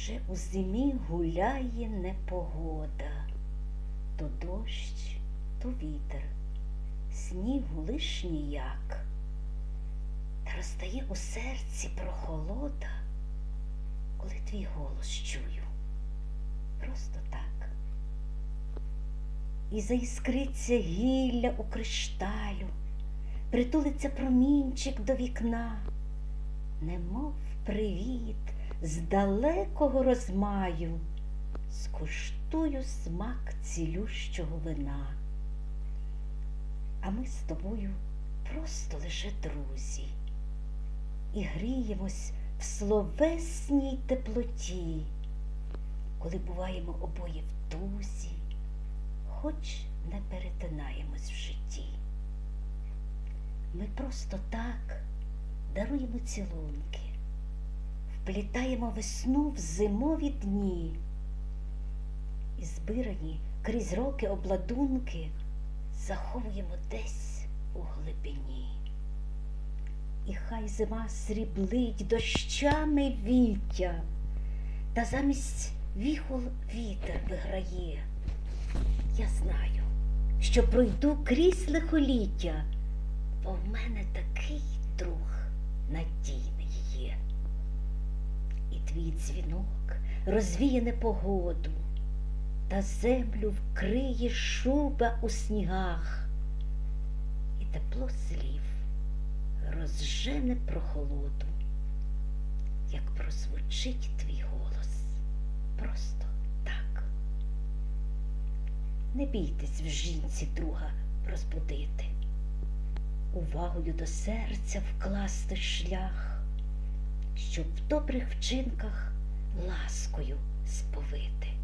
Вже у зимі гуляє непогода, то дощ, то вітер, снігу лиш ніяк, та розтає у серці прохолода, коли твій голос чую. Просто так. І заіскриться гілля у кришталю, притулиться промінчик до вікна, немов привіт з далекого розмаю, скуштую смак цілющого вина. А ми з тобою просто лише друзі і гріємось в словесній теплоті, коли буваємо обоє в тузі, хоч не перетинаємось в житті. Ми просто так даруємо цілунки, вплітаємо весну в зимові дні і збирані крізь роки обладунки заховуємо десь у глибині. І хай зима сріблить дощами віття, та замість віхол вітер виграє. Я знаю, що пройду крізь лихоліття, бо в мене такий друг. І твій дзвінок розвіє непогоду, та землю вкриє шуба у снігах, і тепло слів розжене прохолоду, як прозвучить твій голос просто так. Не бійтесь в жінці друга розбудити, увагою до серця вкласти шлях, щоб в добрих вчинках ласкою сповити.